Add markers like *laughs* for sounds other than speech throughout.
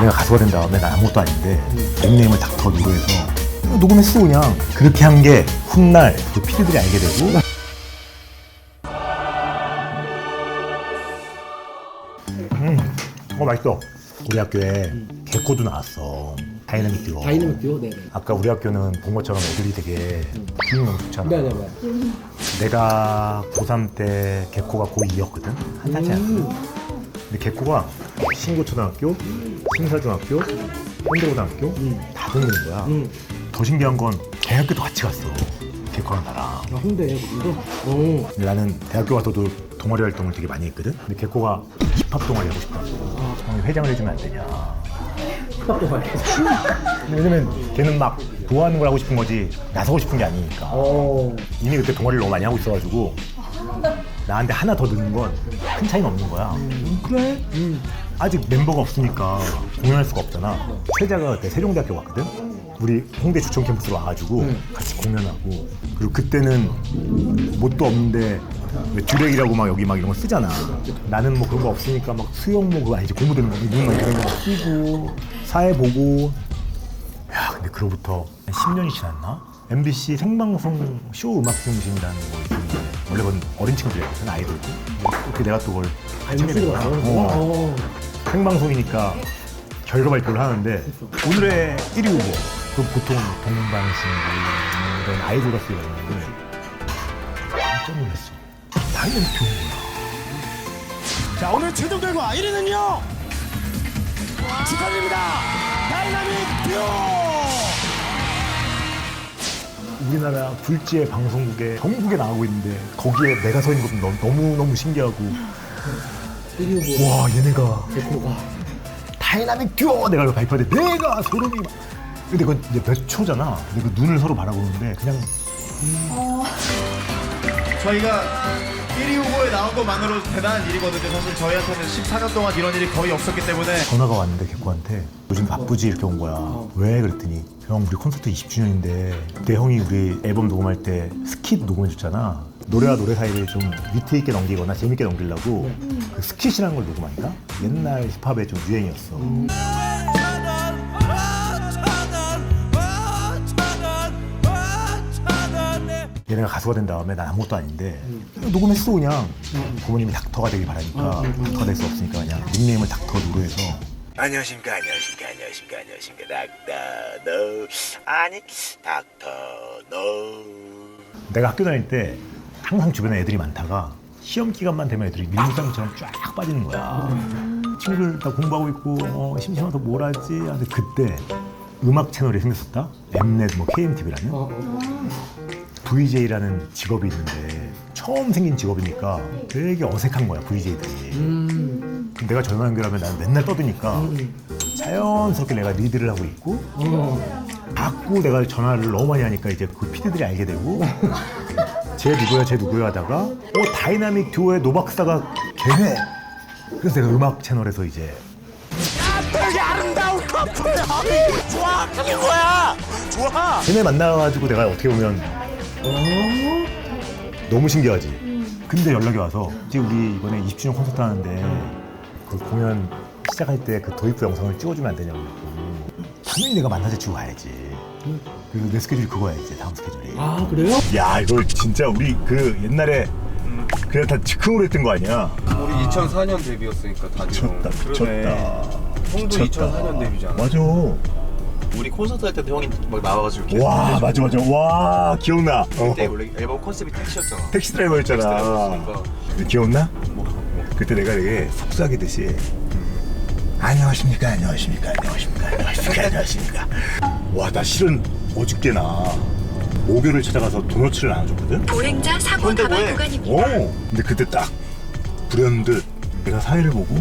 내가 가수가 된 다음에 난 아무것도 아닌데 닉네임을 닥터 누르해서 녹음했어 그냥. 그렇게 한 게 훗날 그 피디들이 알게 되고. 음, 어 맛있어. 우리 학교에 개코도 나왔어. 다이나믹 듀오. 다이내믹 듀오? 네네. 아까 우리 학교는 본 것처럼 애들이 되게 기능 너무 좋잖아. 네네 네. 내가 고3 때 개코가 고2였거든? 한 살 차이 음. 근데 개코가 신고초등학교, 신사중학교, 현대고등학교 다 다니는 거야 음. 더 신기한 건 대학교도 같이 갔어 개코랑 나랑 아 홍대에 거기도. 오. 근데 나는 대학교 가서도 동아리 활동을 되게 많이 했거든 근데 개코가 힙합 동아리 하고 싶다고 형이 회장을 해주면 안 되냐 힙합도 봐요. 왜냐면 걔는 막 좋아하는 걸 하고 싶은 거지 나서고 싶은 게 아니니까 오. 이미 그때 동아리를 너무 많이 하고 있어가지고 나한테 하나 더 넣는 건 큰 차이는 없는 거야. 그래? 아직 멤버가 없으니까 공연할 수가 없잖아. 최자가 그때 세종대학교 갔거든. 우리 홍대 주천 캠퍼스로 와가지고 같이 공연하고 그리고 그때는 뭣도 없는데 왜 듀렉이라고 막 여기 막 이런 거 쓰잖아. 나는 뭐 그런 거 없으니까 막 수영모 그거 아니지 공부 되는 거 이런 거 이런 거 쓰고 사회 보고 야, 근데 그로부터 한 10년이 지났나? MBC 생방송 쇼 음악 중심이라는 거 있는데 원래 그건 어린 친구들이거든 아이돌도 그렇게 내가 또 그걸 참여를 MC로 했구나. 나오는구나. 어. 어. 생방송이니까 결과 발표를 하는데 오늘의 1위 후보 그 보통 동방신기 이런 아이돌 가수 이런 건데 깜짝 놀랐어. 다이나믹 좋은 거야 자 오늘 최종 결과 1위는요 축하드립니다! 다이나믹 듀오! 우리나라 불지의 방송국에 전국에 나가고 있는데 거기에 내가 서 있는 것도 너무 너무 신기하고 1위 후보. 와 얘네가 개코가. 다이나믹 듀오 내가 이거 발표할 때 내가 소름이 막. 근데 그건 이제 몇 초잖아. 근데 그 눈을 서로 바라보는데 그냥 저희가 1위 후보에 나온 것만으로도 대단한 일이거든요. 사실 저희한테는 14년 동안 이런 일이 거의 없었기 때문에. 전화가 왔는데 개코한테 요즘 바쁘지? 이렇게 온 거야. 왜? 그랬더니 형 우리 콘서트 20주년인데 그때 형이 우리 앨범 녹음할 때 스킷 녹음해줬잖아 노래와 노래 사이를 좀 위트 있게 넘기거나 재밌게 넘기려고 그 스킷이라는 걸 녹음하니까 옛날 힙합의 좀 유행이었어. 얘네가 가수가 된 다음에 난 아무것도 아닌데 녹음했어 그냥. 부모님이 닥터가 되길 바라니까 닥터가 될 수 없으니까 그냥 닉네임을 닥터 누르해서. 안녕하십니까 안녕하십니까 안녕하십니까 안녕하십니까 닥터 노. 아니 닥터 노. 내가 학교 다닐 때 항상 주변에 애들이 많다가 시험 기간만 되면 애들이 밀물장처럼 쫙 빠지는 거야. 친구들 다 공부하고 있고 어, 심심해서 뭘 하지? 근데 그때 음악 채널이 생겼었다. 엠넷 뭐 KMTV라는. VJ라는 직업이 있는데 처음 생긴 직업이니까 되게 어색한 거야 VJ들이. 음. 내가 전화 연결하면 나는 맨날 떠드니까 자연스럽게 내가 리드를 하고 있고 어. 자꾸 내가 전화를 너무 많이 하니까 이제 그 피디들이 알게 되고 쟤 누구야 쟤 누구야 하다가 어 다이나믹 듀오의 노박사가 걔네 그래서 내가 음악 채널에서 이제 되게 아름다운 합이 좋아 그게 뭐야? 좋아. 걔네 만나가지고 내가 어떻게 보면 너무 신기하지. 근데 연락이 와서 이제 우리 이번에 20주년 콘서트 하는데 그 공연 시작할 때 그 도입부 영상을 찍어주면 안 되냐고 당연히 내가 만나자 치고 가야지 그리고 내 스케줄이 그거야 이제 다음 스케줄이 아 그래요? 야 이거 진짜 우리 그 옛날에 그냥 다 즉흥으로 했던 거 아니야? 우리 2004년 데뷔였으니까 다들 미쳤다 미쳤다 형도 미쳤다. 2004년 데뷔잖아 맞아 우리 콘서트 할 때도 형이 막 나와가지고 계속 와. 맞아 맞아 와 기억나 어, 그때 원래 앨범 컨셉이 택시였잖아 택시 드라이버였잖아 드라이버였으니까. 기억나? 그때 내가 되게 속삭이듯이 안녕하십니까 안녕하십니까 안녕하십니까 안녕하십니까 안녕하십니까. 와 나 실은 어저께나 모교를 찾아가서 도너츠를 나눠줬거든? 보행자 사고 다발 구간입니다. 오! 근데 그때 딱 불현듯 내가 사회를 보고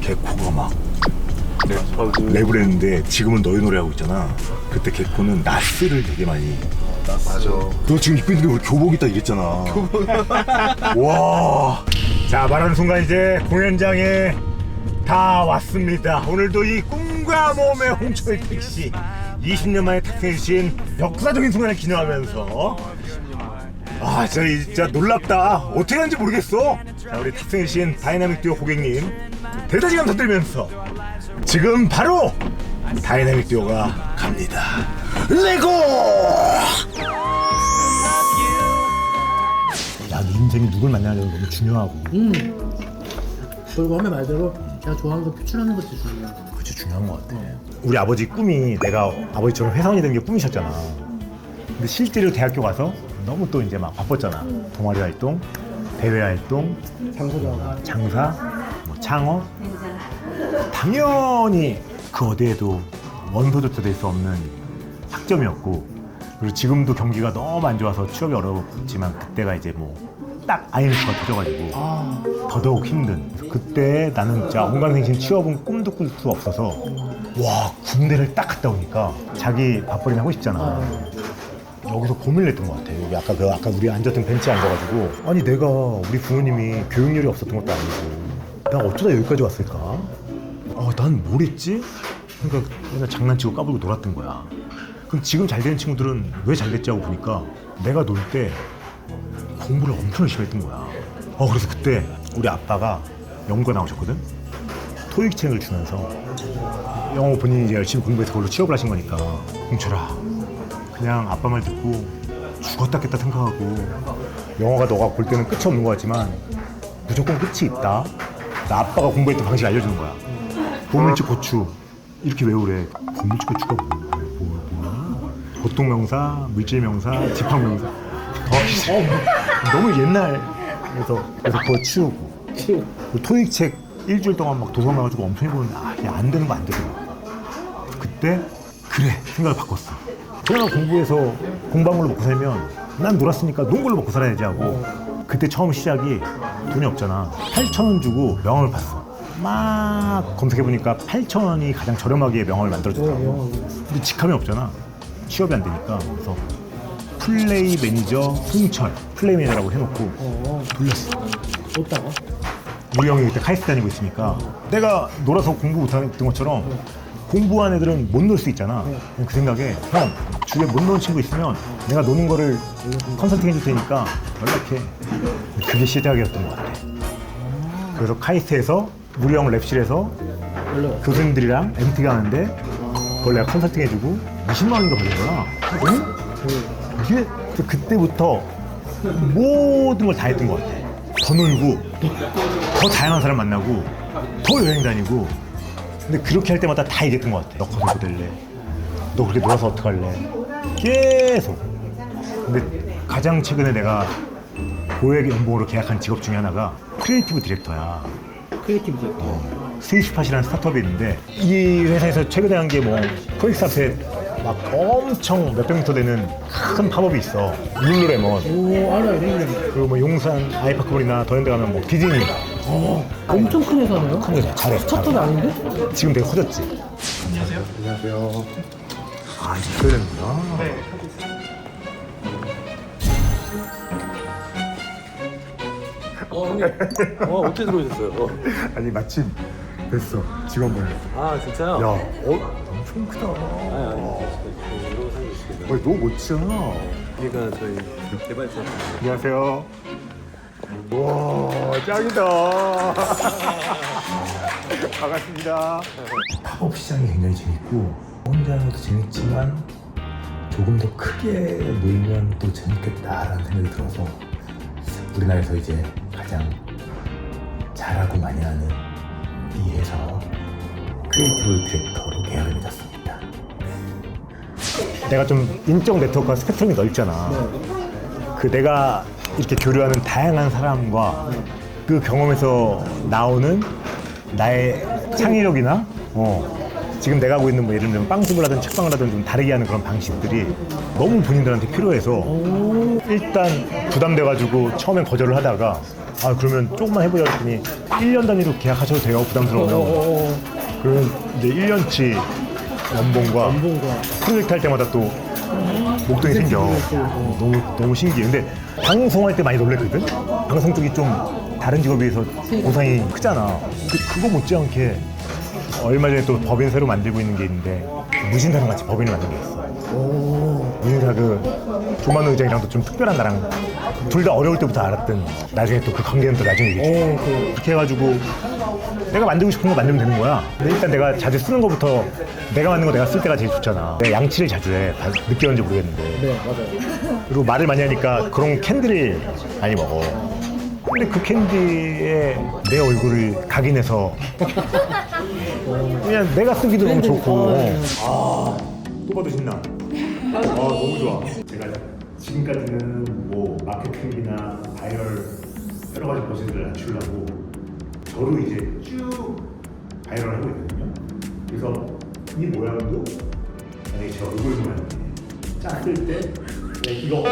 개코가 막 랩을 했는데 지금은 너의 노래 하고 있잖아. 그때 개코는 나스를 되게 많이 맞아. 너 지금 입고 있는 게 우리 교복 있다 이랬잖아. 와. 자 말하는 순간 이제 공연장에 다 왔습니다 오늘도 이 꿈과 몸의 홍철 택시 20년 만에 탑승해주신 역사적인 순간을 기념하면서 아 진짜, 진짜 놀랍다 어떻게 하는지 모르겠어 자 우리 탑승해주신 다이나믹 듀오 고객님 대다지감 터뜨리면서 지금 바로 다이나믹 듀오가 갑니다. 레고! 야, 네 인생이 누굴 만나냐는 너무 중요하고. 음. 그리고 하면 말대로 제가 좋아하는 거 표출하는 것도 중요해요. 그치 중요한 것 같아. 우리 아버지 꿈이 내가 아버지처럼 회사원이 되는 게 꿈이셨잖아. 근데 실제로 대학교 가서 너무 또 이제 막 바빴잖아. 동아리 활동, 대외 활동, 장소장. 장사, 뭐 창업. 당연히 그 어디에도 원소조차 될 수 없는 학점이었고 그리고 지금도 경기가 너무 안 좋아서 취업이 어렵지만 그때가 이제 뭐 딱 IMF가 터져가지고 아, 더더욱 힘든. 그때 나는 진짜 온강생신 취업은 꿈도 꿀 수 없어서 와 군대를 딱 갔다 오니까 자기 밥벌이 하고 싶잖아. 여기서 고민을 했던 것 같아 여기 아까 그 아까 우리 앉았던 벤치에 앉아가지고. 아니 내가 우리 부모님이 교육열이 없었던 것도 아니고 나 어쩌다 여기까지 왔을까? 어난 뭘 했지? 그러니까 맨날 장난치고 까불고 놀았던 거야. 그럼 지금 잘 되는 친구들은 왜 잘 됐지 하고 보니까 내가 놀 때 공부를 엄청 열심히 했던 거야. 어 그래서 그때 우리 아빠가 연구가 나오셨거든. 토익 책을 주면서 영어 본인이 이제 열심히 공부해서 그걸로 취업을 하신 거니까 홍철아 그냥 아빠 말 듣고 죽었다 깼다 생각하고 영어가 너가 볼 때는 끝이 없는 것 같지만 무조건 끝이 있다. 나 아빠가 공부했던 방식 알려주는 거야. 보물치 고추 이렇게 외우래. 보물치 고추가 뭐, 뭐, 뭐야? 보통명사, 물질명사, 집합명사. 어, 너무 옛날 그래서 그거 치우고 치우. 그 토익책 일주일 동안 막 도서 나가지고 엄청 해보는데 아, 이게 안 되는 거 안 되더라고. 그때 그래 생각을 바꿨어. 내가 공부해서 걸로 먹고 살면 난 놀았으니까 논 걸로 먹고 살아야지 하고 그때 처음 시작이 돈이 없잖아. 8천 원 주고 명함을 봤어. 막 검색해보니까 8천 원이 가장 저렴하게 명함을 만들어주더라고. 근데 직함이 없잖아. 취업이 안 되니까. 그래서 플레이 매니저 홍철 플레이 매니저라고 해놓고 어, 돌렸어. 줬다가. 우리 형이 그때 카이스트 다니고 있으니까 내가 놀아서 공부 못했던 것처럼 공부한 애들은 못 놀 수 있잖아. 그냥 그 생각에 형 주위에 못 노는 친구 있으면 내가 노는 거를 컨설팅 해줄 테니까 연락해. 그게 시작이었던 것 같아. 그래서 카이스트에서 우리 형 랩실에서 원래 교수님들이랑 MT 가는데 그걸 내가 컨설팅 해주고 20만 원인가 받은 거야. 응? 이게 그- 그때부터 모든 걸 다 했던 것 같아. 더 놀고, 더 다양한 사람 만나고, 더 여행 다니고. 근데 그렇게 할 때마다 다 얘기했던 것 같아. 너 커서 뭐 될래? 너 그렇게 놀아서 어떡할래? 계속. 근데 가장 최근에 내가 고액 연봉으로 계약한 직업 중에 하나가 크리에이티브 디렉터야. 크리에이티브 디렉터. 스위스팟이라는 스타트업이 있는데 이 회사에서 최근에 한 게뭐 프로젝트 앞에 막 엄청 몇백 미터 되는 큰 팝업이 있어 룰루레몬 오, 알아요, 링링. 그리고 뭐 용산 아이파크몰이나 더 현대 가면 뭐 디즈니 엄청 큰 회사네요. 큰 회사 잘해 스타트업이 잘해. 아닌데? 지금 되게 커졌지 안녕하세요 아 이렇게 되는구나 *laughs* 어 어떻게 들어오셨어요? 어. 아니 마침 됐어 직원분 아 진짜요? 야 어, 엄청 크다 아니 너무 멋지잖아 여기가 저희 개발자 안녕하세요. 와 짱이다. *laughs* 반갑습니다. 팝업 시장이 굉장히 재밌고 혼자 하는 것도 재밌지만 조금 더 크게 놀면 또 재밌겠다라는 생각이 들어서 우리나라에서 이제 가장 잘하고 많이 하는 이 회사 크리에이티브 디렉터로 계약을 맺었습니다. 내가 좀 인적 네트워크가 스펙트럼이 넓잖아. 그 내가 이렇게 교류하는 다양한 사람과 그 경험에서 나오는 나의 창의력이나 어, 지금 내가 하고 있는 뭐 예를 들면 빵집을 하든 책방을 하든 좀 다르게 하는 그런 방식들이 너무 본인들한테 필요해서 일단 부담돼가지고 처음엔 거절을 하다가 아 그러면 조금만 해보자 했더니 1년 단위로 계약하셔도 돼요 부담스러우면 그러면 이제 1년치 연봉과 연봉과. 프로젝트 할 때마다 또 목돈이 생겨. 너무 너무 신기해. 근데 방송할 때 많이 놀랬거든. 방송 쪽이 좀 다른 직업에 비해서 보상이 크잖아. 근데 그거 못지않게 얼마 전에 또 법인 새로 만들고 있는 게 있는데 무신사랑 같이 법인을 만든 게 있어. 무신사 그 조만호 의장이랑도 좀 특별한 나랑 둘 다 어려울 때부터 알았던 나중에 또 그 관계는 또 나중에 얘기해. 오, 그 그렇게 해가지고 내가 만들고 싶은 거 만들면 되는 거야. 근데 일단 내가 자주 쓰는 거부터 내가 만든 거 내가 쓸 때가 제일 좋잖아. 내가 양치를 자주 해. 다 느꼈는지 모르겠는데. 네 맞아요. 그리고 말을 많이 하니까 그런 캔들을 많이 먹어. 근데 그 캔디에 내 얼굴을 각인해서 *laughs* 그냥 내가 쓰기도 너무 좋고. 아, 또 봐도 신나. 아, 너무 좋아. 제가 지금까지는 뭐 마케팅이나 바이럴 여러 가지 포즈들을 낮추려고 저로 이제 쭉 바이럴 하고 있거든요. 그래서 이 모양도 만약에 제 얼굴 모양이 짰을 때 네, 이거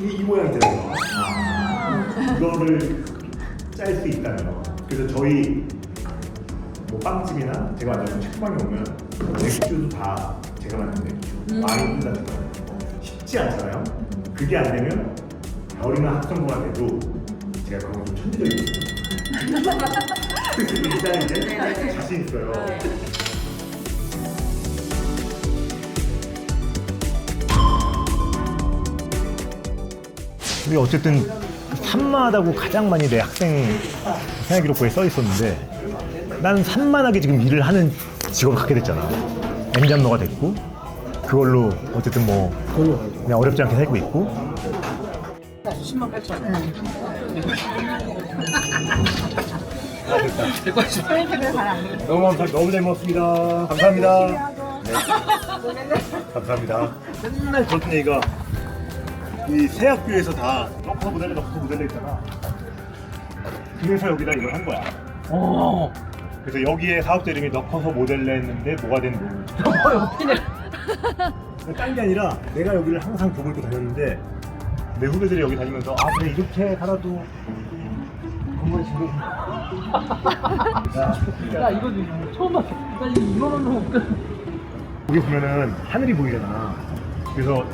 이, 이 모양 있잖아요. 아, 이거를 짤 수 있다면 그래서 저희 뭐 빵집이나 제가 만든 책방에 오면 맥주도 다 제가 만든 맥주, 와인 같은 거 쉽지 않잖아요. 그게 안 되면 별이나 학생부가 돼도 제가 그런 거좀 천재적이거든요. 일단 이제 자신 있어요. 우리 어쨌든 산만하다고 가장 많이 내 학생 생활 기록부에 써 있었는데 나는 산만하게 지금 일을 하는 직업을 갖게 됐잖아. 엔잡러가 됐고 그걸로 어쨌든 뭐 그냥 어렵지 않게 살고 있고 10만 8천 원. 너무 감사 너무 잘 먹었습니다. 감사합니다. 네. 감사합니다. 맨날 그런 얘기가 이새 학교에서 다 넣고 모델에 넣고 모델에 있잖아. 그래서 여기다 이걸 한 거야. 어. 그래서 여기에 사업자 이름이 넣고서 모델레 했는데 뭐가 된 노. 딴 게 아니라 내가 여기를 항상 보고 입고 다녔는데 내 후배들이 여기 다니면서 아 그래 이렇게 살아도 건강이 지금 야 이거 처음 봤어. 나 이거 2만 원으로 못 끊. 여기 보면은 하늘이 보이잖아. 그래서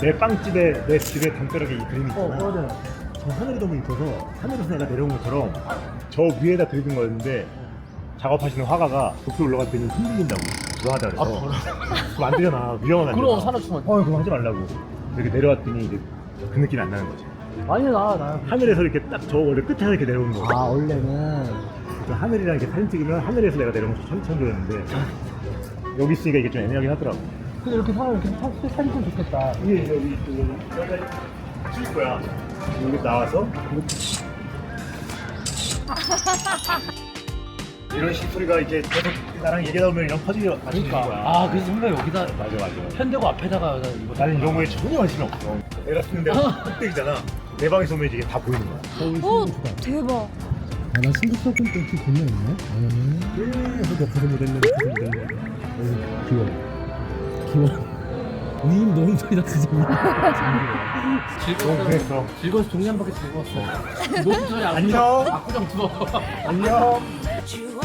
내 빵집에 내 집에 담벼락에 이 그림이 있잖아. 어 맞아요. 저 하늘이 너무 이뻐서 하늘에서 내가 내려온 것처럼 저 위에다 그리는 거였는데 작업하시는 화가가 도쿄 올라갈 때는 흔들린다고 좋아하자 그래서 그럼 안 되잖아 위험하면 안 그럼 되잖아. 산업충만. 어 그럼 하지 말라고 이렇게 내려왔더니 이제 그 느낌이 안 나는 거지 아니 나 나. 하늘에서 이렇게 딱 저 원래 끝에 이렇게 내려오는 거 아 원래는 그래서 하늘이랑 이렇게 사진 찍으면 하늘에서 내가 내려온 것처럼 참 좋았는데 여기 있으니까 이게 좀 애매하긴 하더라고 근데 이렇게 사람 이렇게 사- 사진 좀 좋겠다. 이게 여기 또 여기까지 칠 거야. 여기 나와서 이 런 시소리가 이제 계속 나랑 얘기하다 보면 이런 퍼즐이 맞추는 그러니까. 거야. 아 그래서 선배 여기다 맞아 맞아. 현대고 앞에다가 이거. 나는 이런 거에 전혀 관심이 없어. 내가 쓰는 데가 꼭대기잖아. 내 방에서 오면 이게 다 보이는 거야. 오 대박. 아 나 신규 서든 좀 존나 있네. 그래서 옆에서 모델로. 귀여워. 귀여워. 님 너무 소리 났으잖아. 너무 그랬어. 즐거워서 종이 한 바퀴 즐거웠어. 너무 소리 안 안녕. 안녕. 주